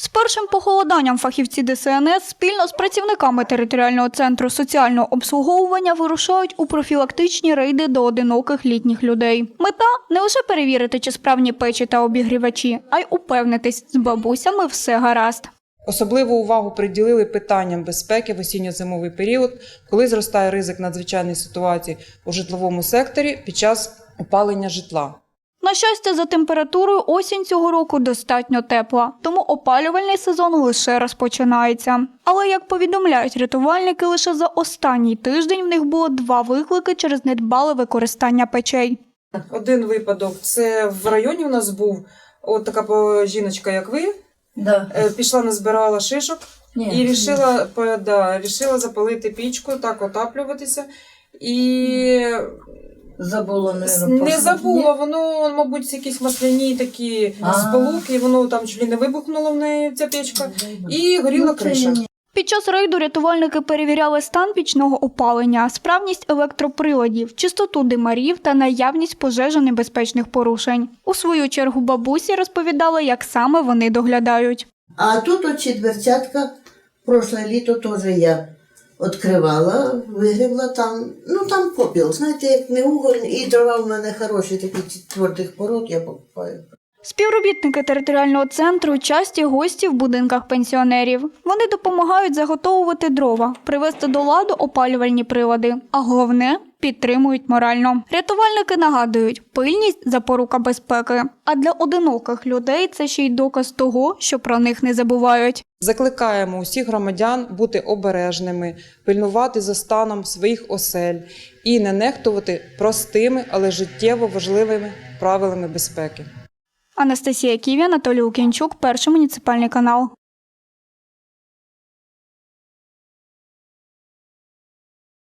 З першим похолоданням фахівці ДСНС спільно з працівниками територіального центру соціального обслуговування вирушають у профілактичні рейди до одиноких літніх людей. Мета не лише перевірити, чи справні печі та обігрівачі, а й упевнитись, з бабусями все гаразд. Особливу увагу приділили питанням безпеки в осінньо-зимовий період, коли зростає ризик надзвичайної ситуації у житловому секторі під час опалення житла. На щастя, за температурою осінь цього року достатньо тепла, тому опалювальний сезон лише розпочинається. Але як повідомляють рятувальники, лише за останній тиждень в них було два виклики через недбале використання печей. Один випадок це в районі у нас був от така жіночка, як ви, Да. е, пішла назбирала шишок Ні, і рішила, да, рішила запалити пічку, так отаплюватися. І забула, наверное, Не забула, воно, мабуть, якісь масляні такі А. сполуки, воно там ли не вибухнуло в неї ця печка, і горіла криша. Під час рейду рятувальники перевіряли стан пічного опалення, справність електроприладів, чистоту димарів та наявність пожежонебезпечних порушень. У свою чергу бабусі розповідали, як саме вони доглядають. А тут оці дверцятка, прошле літо теж я відкривала, вигрібла там, ну там попіл, знаєте, як не уголь, і дрова в мене хороші, такі твердих пород я покупаю. Співробітники територіального центру часті гості в будинках пенсіонерів. Вони допомагають заготовувати дрова, привести до ладу опалювальні прилади, а головне підтримують морально. Рятувальники нагадують, пильність запорука безпеки. А для одиноких людей це ще й доказ того, що про них не забувають. Закликаємо усіх громадян бути обережними, пильнувати за станом своїх осель і не нехтувати простими, але життєво важливими правилами безпеки. Анастасія Ківі, Анатолій Лукінчук, перший муніципальний канал.